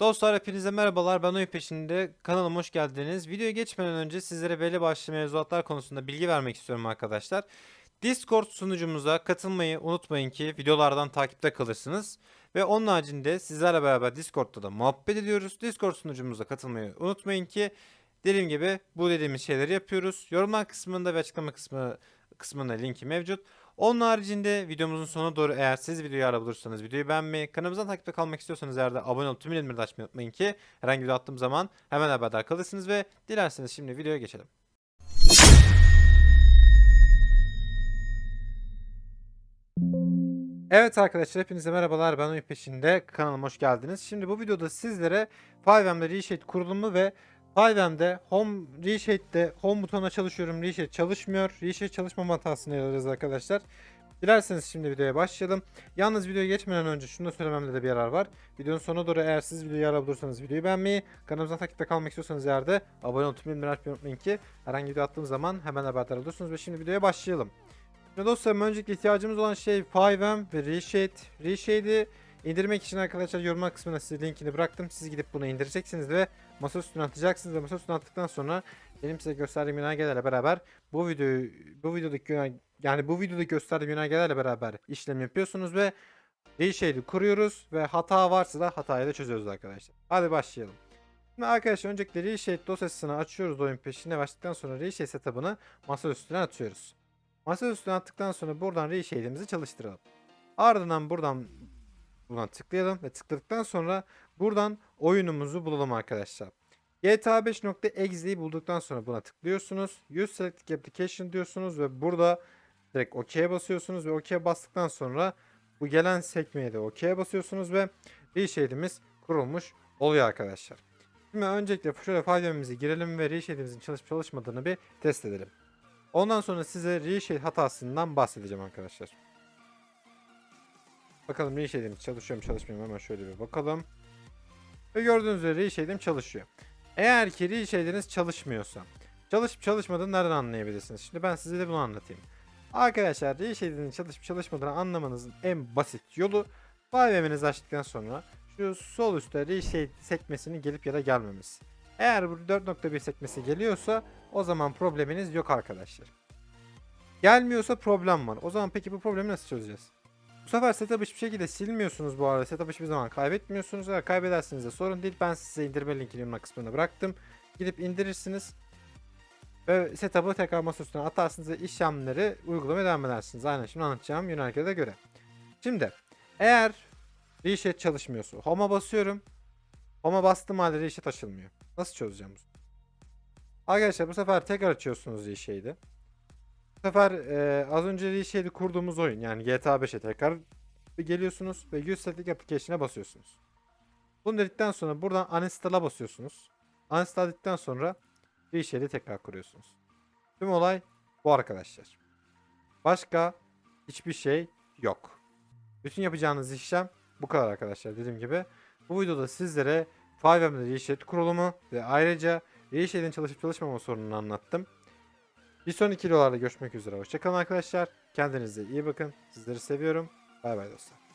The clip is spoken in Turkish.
Dostlar hepinize merhabalar. Ben oyun peşinde. Kanalıma hoş geldiniz. Videoya geçmeden önce sizlere belli başlı mevzuatlar konusunda bilgi vermek istiyorum arkadaşlar. Discord sunucumuza katılmayı unutmayın ki videolardan takipte kalırsınız. Ve onun haricinde sizlerle beraber Discord'da da muhabbet ediyoruz. Discord sunucumuza katılmayı unutmayın ki dediğim gibi bu dediğimiz şeyleri yapıyoruz. Yorumlar kısmında ve açıklama kısmı kısmında linki mevcut. Onun haricinde videomuzun sonuna doğru eğer siz videoyu ara bulursanız videoyu beğenmeyi, kanalımızdan takipte kalmak istiyorsanız eğer de abone olup tüm bildirimleri de açmayı unutmayın ki herhangi bir video attığım zaman hemen haberdar kalırsınız ve dilerseniz şimdi videoya geçelim. Evet arkadaşlar hepinize merhabalar ben oyun peşinde kanalıma hoş geldiniz. Şimdi bu videoda sizlere 5M'de Reshade kurulumu ve 5M'de Home Reshade'de Home butonuna çalışıyorum. Reshade çalışmıyor. Reshade çalışmama hatasını yararız arkadaşlar. Dilerseniz şimdi videoya başlayalım. Yalnız videoya geçmeden önce şunu da söylememde de bir yarar var. Videonun sonuna doğru eğer siz videoyu yarar bulursanız videoyu beğenmeyi, kanalımıza takipte kalmak istiyorsanız eğer de abone tüm bildirimleri açmayı unutmayın ki herhangi bir video attığım zaman hemen haberdar olursunuz ve şimdi videoya başlayalım. Şimdi dostlarım öncelikle ihtiyacımız olan şey 5M ve Reshade. Reshade'i indirmek için arkadaşlar yorumlar kısmına size linkini bıraktım. Siz gidip bunu indireceksiniz ve masa üstüne atacaksınız ve masa attıktan sonra benim size gösterdiğim yönergelerle beraber bu videoyu bu videodaki yani bu videoda gösterdiğim yönergelerle beraber işlem yapıyorsunuz ve Reshade'i kuruyoruz ve hata varsa da hatayı da çözüyoruz arkadaşlar. Hadi başlayalım. Şimdi arkadaşlar öncelikle Reshade dosyasını açıyoruz oyun peşine başladıktan sonra Reshade setup'ını masa üstüne atıyoruz. Masa üstüne attıktan sonra buradan reshade'imizi çalıştıralım. Ardından buradan buradan tıklayalım ve tıkladıktan sonra buradan oyunumuzu bulalım arkadaşlar. GTA 5.exe'yi bulduktan sonra buna tıklıyorsunuz. Use Selected Application diyorsunuz ve burada direkt OK'ye basıyorsunuz ve OK'ye bastıktan sonra bu gelen sekmeye de OK'ye basıyorsunuz ve reshade'imiz kurulmuş oluyor arkadaşlar. Şimdi öncelikle şöyle file'imizi girelim ve reshade'imizin çalışıp çalışmadığını bir test edelim. Ondan sonra size reshade hatasından bahsedeceğim arkadaşlar. Bakalım reshade'im çalışıyor mu çalışmıyor mu hemen şöyle bir bakalım. Ve gördüğünüz üzere reshade'im çalışıyor. Eğer ki reshade'iniz çalışmıyorsa çalışıp çalışmadığını nereden anlayabilirsiniz? Şimdi ben size de bunu anlatayım. Arkadaşlar reshade'inin çalışıp çalışmadığını anlamanızın en basit yolu FileM'inizi açtıktan sonra şu sol üstte reshade sekmesinin gelip ya da gelmemesi. Eğer bu 4.1 sekmesi geliyorsa o zaman probleminiz yok arkadaşlar. Gelmiyorsa problem var. O zaman peki bu problemi nasıl çözeceğiz? Bu sefer setup'ı hiçbir şekilde silmiyorsunuz bu arada. Setup'ı hiçbir zaman kaybetmiyorsunuz. Eğer kaybederseniz de sorun değil. Ben size indirme linkini yorumlar kısmına bıraktım. Gidip indirirsiniz. Ve setup'ı tekrar masa atarsınız ve işlemleri uygulamaya devam edersiniz. Aynen şimdi anlatacağım yönergede göre. Şimdi eğer reset çalışmıyorsa home'a basıyorum. Home'a bastığım halde reset açılmıyor. Nasıl çözeceğim bunu? Arkadaşlar bu sefer tekrar açıyorsunuz Reshade'i. Bu sefer e, az önce Reshade'i kurduğumuz oyun yani GTA 5'e tekrar geliyorsunuz ve 100 setlik application'a basıyorsunuz. Bunu dedikten sonra buradan uninstall'a basıyorsunuz. Uninstall dedikten sonra Reshade'i tekrar kuruyorsunuz. Tüm olay bu arkadaşlar. Başka hiçbir şey yok. Bütün yapacağınız işlem bu kadar arkadaşlar dediğim gibi. Bu videoda sizlere 5M'de Reshade kurulumu ve ayrıca Reshade'in çalışıp çalışmama sorununu anlattım. Bir sonraki videolarda görüşmek üzere. Hoşçakalın arkadaşlar. Kendinize iyi bakın. Sizleri seviyorum. Bay bay dostlar.